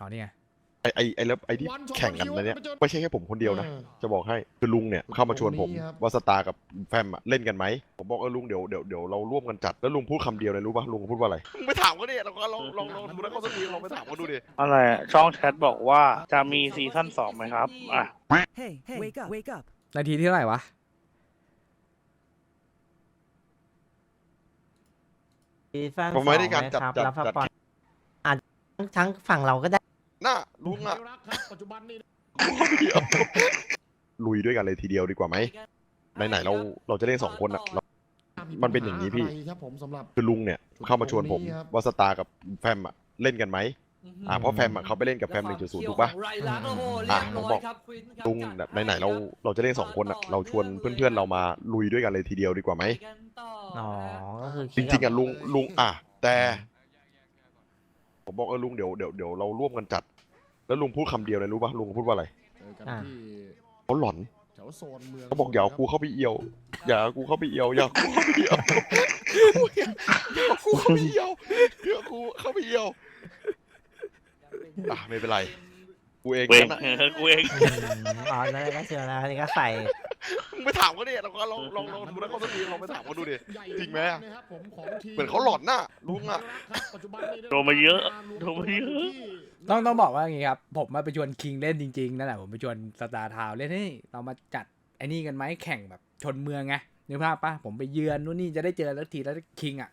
อ๋อนี่ไงไอไอไอแล้วไอที่แข่งกันนะเนี่ยไม่ใช่แค่ผมคนเดียวนะ จะบอกให้คือลุงเนี่ยเข้ามาชวนผมคนนี้ครับว่าสตาร์กับแฟมอะเล่นกันไหมผมบอกเออลุงเดี๋ยวเดี๋ยวเดี๋ยวเราร่วมกันจัดแล้วลุงพูดคำเดียวเลยรู้ป่ะลุงพูดว่าอะไรไปถามเขาดิเราก็ลองลองลองดูแล้วเขาสักทีลองไปถามเขาดูดิอะไรอะช่องแชทบอกว่าจะมีซีซั่นสองไหมครับอะ Hey, hey, wake up, wake up. นาทีที่เท่าไหร่วะซีซั่นผมไม่ได้การจัดสองจัดนะครับแล้วพักจัดผ่อนอาจทั้งฝั่งเราก็ได้ น่าลุงอะปัจจุบันนี่เดี๋ยวลุยด้วยกันเลยทีเดียวดีกว่าไหมไหนๆเราเราจะเล่นสองคนอะเรา มันเป็นอย่างนี้พี่ะไรครับผมสำหรับ คือลุงเนี่ยเข้ามาชวนผมคนนี้ครับว่าสตาร์กับแฟมอะเล่นกันไหมอ่าเพราะแฟมอะเขาไปเล่นกับแฟมหนึ่งจุดศูนย์ถูกปะอะผมบอกลุงแบบไหนๆเราเราจะเล่นสองคนอะเราชวนเพื่อนๆเรามาลุยด้วยกันเลยทีเดียวดีกว่าไหมอ๋อก็คือจริงๆอะลุงลุงอะแต่ ผมบอกเออลุงเดี๋ยวเดี๋ยวเดี๋ยวเราร่วมกันจัด แล้วลุงพูดคำเดียวเลยรู้ป่ะลุงพูดว่าอะไรเจอกันอ่าที่เขาหลอนแถวโซนเมืองเขาบอกอย่าเอากูเข้าไปเอี่ยว อย่าเอากูเข้าไปเอี่ยวอย่าเอากูเข้าไปเอี่ยวอย่าเอากูเข้าไปเอี่ยวอย่าเอากูเข้าไปเอี่ยวอะไม่เป็นไรกูเองเวงนะกูเองอืมอ๋อนั่นก็เชื่อแล้วนี่ก็ใส่มึง ไปถามเขาดิเราก็ลองลองลองดูแล้วเขาสักทีลองไปถามเขาดูดิใหญ่จริงไหมอะนะครับผมของทีเหมือนเขาหลอนน่ะลุงอะปัจจุบันนี้โดนมาเยอะโดนมาเยอะ ต้องต้องบอกว่าอย่างงี้ครับ ผมมาไปชวนคิงเล่นจริงๆนั่นแหละผมไปชวนสตาร์ทาวเล่นเฮ้ยเรามาจัดไอ้นี่กันไหมแข่งแบบชนเมืองไงนึกภาพปะผมไปเยือนนู่นนี่จะได้เจอแล้วทีแล้วคิงอะ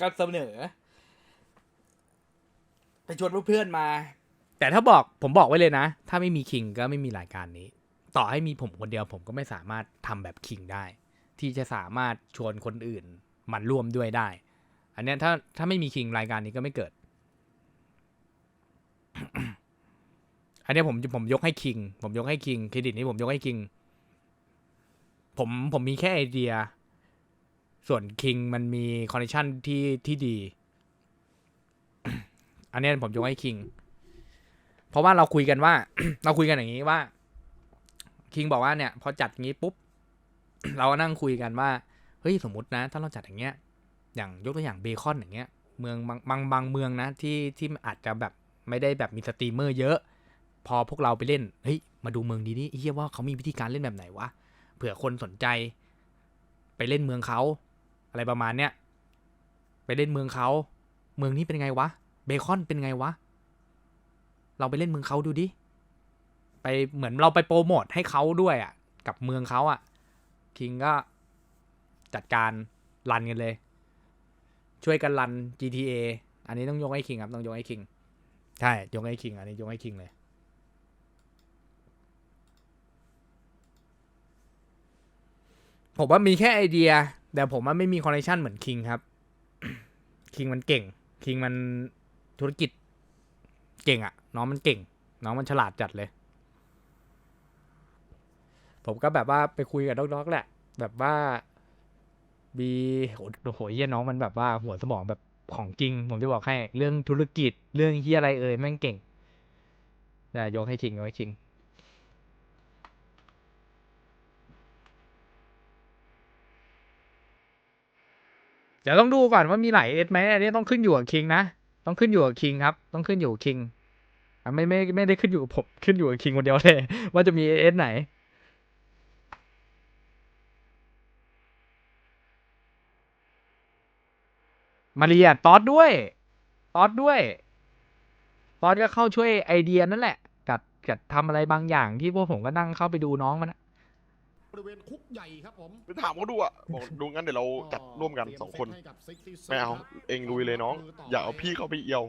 ก็เสนอ ไปชวนเพื่อนๆมา แต่ถ้าบอกผมบอกไว้เลยนะ ถ้าไม่มีคิงก็ไม่มีรายการนี้ ต่อให้มีผมคนเดียวผมก็ไม่สามารถทำแบบคิงได้ ที่จะสามารถชวนคนอื่นมันร่วมด้วยได้ อันนี้ถ้าถ้าไม่มีคิงรายการนี้ก็ไม่เกิด อันนี้ผมผมยกให้คิง ผมยกให้คิงเครดิตนี้ผมยกให้คิง ผมผมมีแค่ไอเดีย ส่วนคิงมันมีคอนดิชันที่ที่ดี อันนี้ผมยกให้คิง เพราะว่าเราคุยกันว่า เราคุยกันอย่างนี้ว่า คิงบอกว่าเนี่ย พอจัดงี้ปุ๊บ เราก็นั่งคุยกันว่า เฮ้ยสมมตินะ ถ้าเราจัดอย่างเงี้ย อย่างยกตัวอย่างเบคอนอย่างเงี้ย เมืองบางบางบางเมืองนะที่ที่อาจจะแบบไม่ได้แบบมีสตรีมเมอร์เยอะ พอพวกเราไปเล่น เฮ้ย มาดูเมืองดีนี่เฮียว่าเขามีวิธีการเล่นแบบไหนวะ เผื่อคนสนใจ ไปเล่นเมืองเขา อะไรประมาณเนี้ย ไปเล่นเมืองเขา เมืองนี้เป็นไงวะ เบคอนเป็นไงวะ เราไปเล่นเมืองเขาดูดิ ไปเหมือนเราไปโปรโมทให้เขาด้วยอะ กับเมืองเขาอะคิงก็จัดการรันกันเลย ช่วยกันรัน GTA อันนี้ต้องยกให้คิงครับ ต้องยกให้คิง ใช่ ยกให้คิง อันนี้ยกให้คิงเลยผมว่ามีแค่ไอเดีย แต่ผมว่าไม่มีคอนเนคชั่นเหมือนคิงครับ คิงมันเก่ง คิงมันธุรกิจ เก่งอะน้องมันเก่ง น้องมันฉลาดจัดเลย ผมก็แบบว่าไปคุยกับน้องๆแหละ แบบว่าบีโหโอ้โหเฮียน้องมันแบบว่าหัวสมองแบบของจริง ผมจะบอกให้เรื่องธุรกิจเรื่องเฮียอะไรเอ่ยแม่งเก่งแต่ยกให้คิงยกให้คิงเดี๋ยวต้องดูก่อนว่ามีหลายเอสไหมอันนี้ต้องขึ้นอยู่กับคิงนะต้องขึ้นอยู่กับคิงครับ ต้องขึ้นอยู่กับคิงอะไม่ไม่ไม่ได้ขึ้นอยู่กับผมขึ้นอยู่กับคิงคนเดียวเลย ว่าจะมีเอสไหน มาเรียตอดด้วยตอดด้วยตอดก็เข้าช่วยไอเดียนั่นแหละกัดกัดทำอะไรบางอย่างที่พวกผมก็นั่งเข้าไปดูน้องมันอะบริเวณคุกใหญ่ครับผมไปถามเขาดูอะบอกดูงั้นเดี๋ยวเราจัดร่วมกันสองคนไม่เอาเองลุยเลยน้อง อย่าเอาพี่เข้าไปเอี่ยว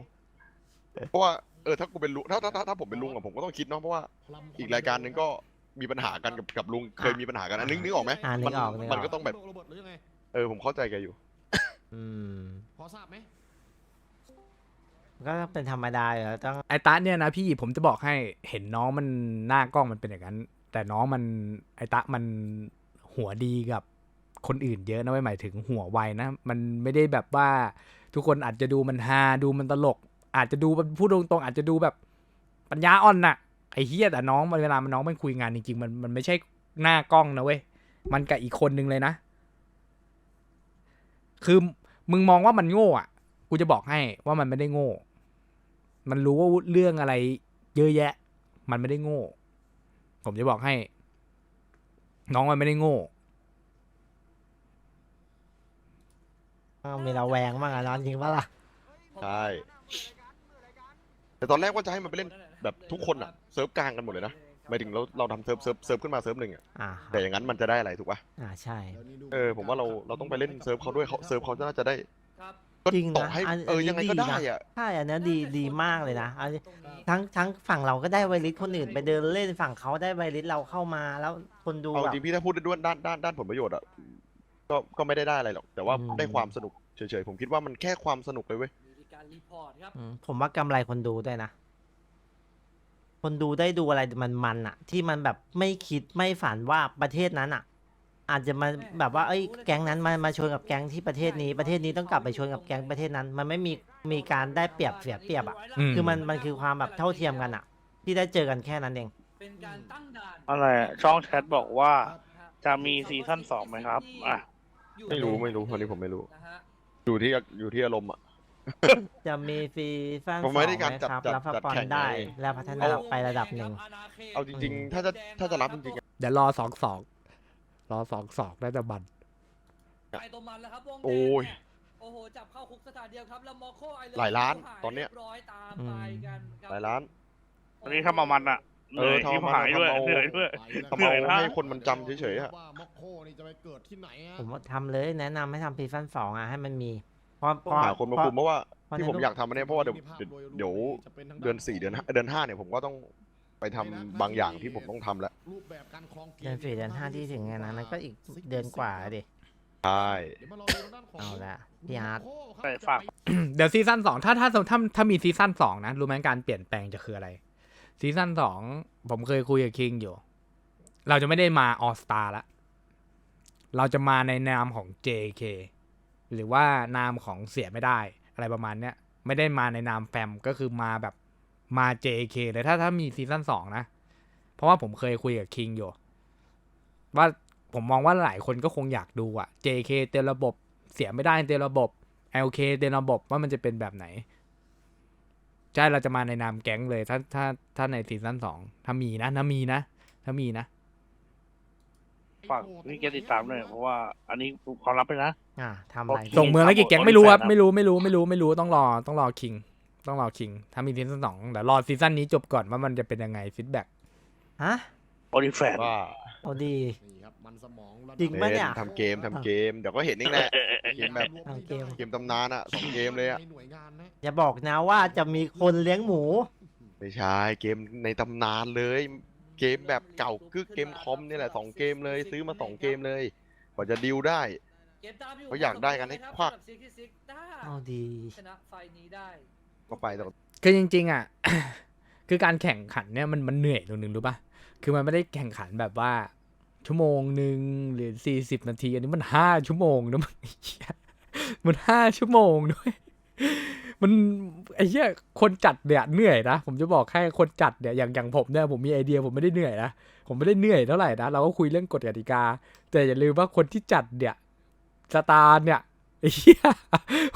เพราะว่าเออถ้ากูเป็นลุงถ้าถ้าถ้าถ้าผมเป็นลุงอะผมก็ต้องคิดเนาะเพราะว่าอีกรายการหนึงก็มีปัญหากันกับกับลุงเคยมีปัญหากันอันนึกนึกออกไหมอ่านึมันกออกนึกอมันอกก็ต้องแบบโรเบิร์ตหรือยังไงเออผมเข้าใจแกอยู่ อืมพอทราบไหมก็เป็นธรรมดาอยู่แล้วต้องไอตะเนี่ยนะพี่ผมจะบอกให้เห็นน้องมันหน้ากล้องมันเป็นอย่างนั้น แต่น้องมันไอตะมันหัวดีกับคนอื่นเยอะนะไม่หมายถึงหัวไวนะ มันไม่ได้แบบว่าทุกคนอาจจะดูมันฮาดูมันตลก อาจจะดูพูดตรงๆอาจจะดูแบบปัญญาอ่อนน่ะไอเฮียแต่น้องมันเวลามันน้องมันคุยงานจริงๆมันมันไม่ใช่หน้ากล้องนะเว้ยมันกับอีกคนนึงเลยนะ คือมึงมองว่ามันโง่อะ กูจะบอกให้ว่ามันไม่ได้โง่ มันรู้ว่าเรื่องอะไร เยอะแยะ มันไม่ได้โง่ ผมจะบอกให้ น้องมันไม่ได้โง่ต้องมีระแวงบ้างอะนอนจริงปะล่ะ ใช่แต่ตอนแรกว่าจะให้มันไปเล่นแบบทุกคนอะเซิร์ฟกลางกันหมดเลยนะ หมายถึงเราเราทำเซิร์ฟเซิร์ฟเซิร์ฟขึ้นมาเซิร์ฟหนึ่งอะอ่าแต่อย่างนั้นมันจะได้อะไรถูกปะอ่าใช่ เออผมว่าเราเราต้องไปเล่นเซิร์ฟเขาด้วยเขาเซิร์ฟเขาน่าจะได้ก็จริงนะต่อให้อันเอออันนี้ยังไงก็ดีได้นะอะใช่อันนี้ดีดีมากเลยนะอันนี้ทั้งทั้งฝั่งเราก็ได้ไวริสคนอื่นไปเดินเล่นฝั่งเขาได้ไวริสเราเข้ามาแล้วคนดูเอาแบบจริงพี่ถ้าพูดด้วยด้านด้านด้านผลประโยชน์อะก็ก็ไม่ได้ได้อะไรหรอก แต่ว่าอืม ได้ความสนุกเฉยๆผมคิดว่ามันแค่ความสนุกเลยเว้ยมีการรีพอร์ตครับอืมผมว่ากำไรคนดูด้วยนะ คนดูได้ดูอะไรมันมันๆอะที่มันแบบไม่คิดไม่ฝันว่าประเทศนั้นอะอาจจะมาแบบว่าเอ้ยแก๊งนั้นมามาชนกับแก๊งที่ประเทศนี้ประเทศนี้ต้องกลับไปชนกับแก๊งประเทศนั้น มันไม่มีมีการได้เปรียบเสียเปรียบอะอืม คือมันมันคือความแบบเท่าเทียมกันอะที่ได้เจอกันแค่นั้นเอง เป็นการตั้งด่านอะไรอะช่องแชทบอกว่า จะมีซีซั่นสองไหมครับ อะ ไม่รู้ไม่รู้วันนี้ผมไม่รู้ นะฮะอยู่ที่อยู่ที่อารมณ์อะ จะมีฟรีแฟนผมไม่ได้การไหจัดครับจัดรับสจัดปอนแข่งได้ ไง และพัฒนาไประดับหนึ่ง เอาจริง ๆ ถ้าจะถ้าจะรับจริงๆอะ เดี๋ยวรอสองสองรอสองสองน่าจะบัน ไปตรงมันแล้วครับวงแดงโอ้ยเนี่ยโอ้โหจับเข้าคุกสถานเดียวครับแล้วมอโคไอเลหลายล้านตอนเนี้ยรีบร้อยตามไปกันครับหลายล้านอันนี้ทำเอามันอะเหนื่อยเออทำที่เอามันหายด้วย ทำเอา เหนื่อยด้วย ทำเหนื่เอาอยนะ ให้คนมันจำเฉยๆอะ ว่าม็อกโคนี่จะไปเกิดที่ไหนฮะผมว่าทำเลยแนะนำให้ทำซีซั่นสองอะให้มันมี เพราะเพต้องราะหาคนมาเพราะคุมเพราะว่าเพราะที่ในผมรูปอยากทำอันเนี้ยเพราะว่าเดี๋ยวเดี๋ยวเดือนสี่เดือนห้าเดือนห้าเนี่ยผมก็ต้องไปทำบางอย่างที่ผมต้องทำแล้วรูปแบบการครองกมเดือนสี่เดือนห้าที่ถึงไงนะนั่นก็อีกเดือนกว่าดิใช่เดี๋ยวมารอดูทางด้านของเอาละพี่อาร์ตโคครับไปฝากเดี๋ยวซีซั่นสองถ้าถ้าถ้าถ้าถ้ามีซีซั่นสองนะรู้ไหมการเปลี่ยนแปลงจะคืออะไรซีซั่นสองผมเคยคุยกับคิงอยู่ เราจะไม่ได้มาออสตาละเราจะมาในนามของ JK หรือว่านามของเสียไม่ได้ อะไรประมาณเนี้ยไม่ได้มาในนามแฟมก็คือมาแบบมา JK เลยถ้าถ้ามีซีซั่นสองนะ เพราะว่าผมเคยคุยกับคิงอยู่ ว่าผมมองว่าหลายคนก็คงอยากดูอะ JK เต็มระบบเสียไม่ได้เต็มระบบ LK เต็มระบบว่ามันจะเป็นแบบไหน ใช่เราจะมาในนามแก๊งเลย ถ้าถ้าถ้าในซีซั่นสองถ้ามีนะถ้ามีนะถ้ามีนะ ฝากนี่แกติดตามหน่อยเพราะว่าอันนี้ความลับไปนะ อ่าทำอะไรโอเคส่งเมืองแล้วกี่แก๊งครับไม่รู้ครับผมไม่รู้ไม่รู้ไม่รู้ไม่รู้ต้องรอต้องรอคิง ต้องรอคิงถ้ามีซีซั่นสองเดี๋ยวรอซีซั่นนี้จบก่อนว่ามันจะเป็นยังไงฟีดแบ็กฮะโอลิแฟนว่าเอาดี นี่ครับมันสมองะดับจริงปะเนี่ย ทำเกมทำเกมเดี๋ยวก็เห็นเองแหละ เกมแบบทำเกม เกมตำนานอะสองเกมเลยอะในหน่วยงานนะอย่าบอกนะว่าจะมีคนเลี้ยงหมู ไม่ใช่เกมในตำนานเลย เกมแบบเก่ากึกเกมคอมนี่แหละสองเกมเลยซื้อมาสองเกมเลยกว่าจะดิวได้เกมตามอยู่เขาอยากได้กันให้ควักสำหรับ Sixty-Six ถ้าเอาดีชนะไฟนี้ได้ก็ไปแต่คือจริง ๆ อะ คือการแข่งขันเนี่ยมันมันเหนื่อยตรงนึงรู้ป่ะ คือมันไม่ได้แข่งขันแบบว่า ชั่วโมงหนึ่งหรือสี่สิบนาที อันนี้มันห้าชั่วโมงนะมันเหี้ยมันห้าชั่วโมงด้วย มัน ไอ้เหี้ยคนจัดเนี่ยเหนื่อยนะ ผมจะบอกให้คนจัดเนี่ยอย่างอย่างผมเนี่ยผมมีไอเดียผมไม่ได้เหนื่อยนะผมไม่ได้เหนื่อยเท่าไหร่นะเราก็คุยเรื่องกฎกติกา แต่อย่าลืมว่าคนที่จัดเนี่ยสตาร์เนี่ยไอ้เหี้ย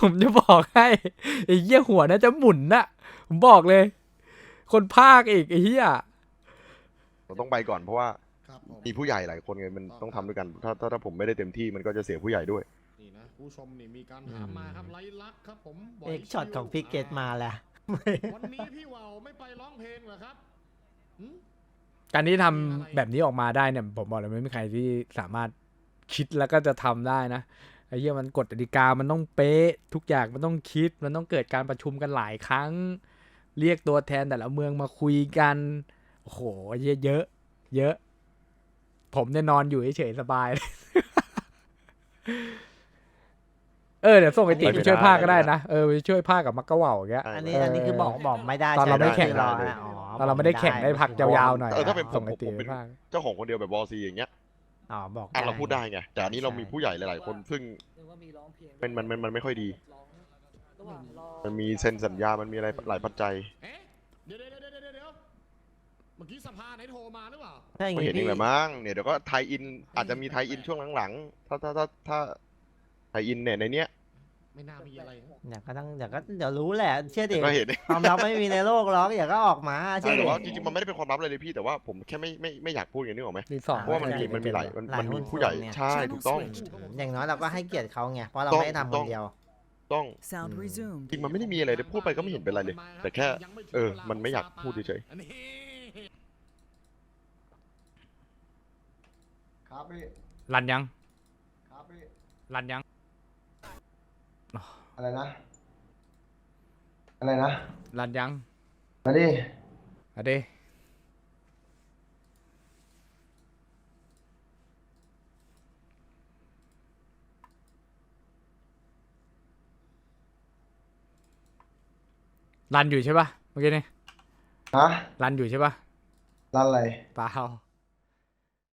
ผมจะบอกให้ไอ้เหี้ยหัวน่าจะหมุนน่ะผมบอกเลย คนภาคอีกไอ้เหี้ยเราต้องไปก่อนเพราะว่าครับผม มีผู้ใหญ่หลายคนไงมันต้องทำด้วยกัน ถ้าถ้าถ้าผมไม่ได้เต็มที่มันก็จะเสียผู้ใหญ่ด้วย นี่นะผู้ชมนี่มีการถามมาครับไลลักษณ์ครับผมบยเอกช็อตของพี่เกตมาแหละวันนี้พี่ว่าวไม่ไปร้องเพลงเหรอครับหืมการที่ทำแบบนี้ออกมาได้เนี่ยผมบอกเลยไม่มีใครที่สามารถคิดแล้วก็จะทำได้นะไอ้เหี้ยมันกฎกติกามันต้องเป๊ะ ทุกอย่างมันต้องคิด มันต้องเกิดการประชุมกันหลายครั้ง เรียกตัวแทนแต่ละเมืองมาคุยกันโอ้โหเยอะเยอะเยอะ ผมเนี่ยนอนอยู่เฉยๆสบายเลย เออเดี๋ยวส่งไอติไปช่วยภาคก็ได้นะเออไปช่วยภาคกับมักกะเหว่าอย่างเงี้ย อันนี้อันนี้คือบอกบอกไม่ได้ตอนเราไม่ใช่หแข่ง รอได้นะอ๋อตอนเราไม่ได้แข่งได้พักยาวๆหน่อยเออถ้าเป็นผมส่งไอติผมไปเป็นภาค เจ้าของคนเดียวแบบบอซีอย่างเงี้ยอ๋อบอกอะเราพูดได้ไงแต่อันนี้เราใช่มีผู้ใหญ่หลาย ๆ คนซึ่งหรือว่ามีร้องเพลงเป็นมันมันมันไม่ค่อยดีร้องระหว่างรอมันมีเซ็นสัญญา มันมีอะไรหลายปัจจัย เอ๊ะเดี๋ยวเดี๋ยวเดี๋ยวเดี๋ยวเดี๋ยวเมื่อกี้สภาไหนโทรมาหรือเปล่า ถ้าอย่างก็งี้เห็นเองพี่แหละมั้งเนี่ยเดี๋ยวก็ไทยอินอาจจะมีไทยอินช่วงหลังๆ ถ้าถ้าถ้าถ้า ไทยอินเนี่ยในเนี้ยไม่น่ามีอะไรเดี๋ยวก็ต้องเดี๋ยวก็เดี๋ยวรู้แหละเชื่อดิก็เห็นความลับไม่มีในโลกหรอกเดี๋ยวก็ออกมาเชื่อแต่ดิว่าจริงๆมันไม่ได้เป็นความลับอะไรเลยพี่แต่ว่าผมแค่ไม่ไม่ไม่อยากพูดอย่างนี้หรอกไหมรีสอร์ทเพราะว่ามันมีมันมีหลายมันมันมีผู้ใหญ่ใช่ถูกต้อง อย่างน้อยเราก็ให้เกียรติเขาไงเพราะเราต้องไม่ได้ทำคนเดียว ต้อง Sound Hmm. resumed. จริงมันไม่ได้มีอะไรเลยพูดไปก็ไม่เห็นเป็นไรเลยแต่แค่เออมันไม่อยากพูดเฉยอันนี้ครับพี่ รันยัง ครับพี่ รันยัง อะไรนะ อะไรนะรันยังมาดิอะเดรันอยู่ใช่ปะเมื่อกี้นี่ฮะรันอยู่ใช่ปะร้านอะไร เปล่า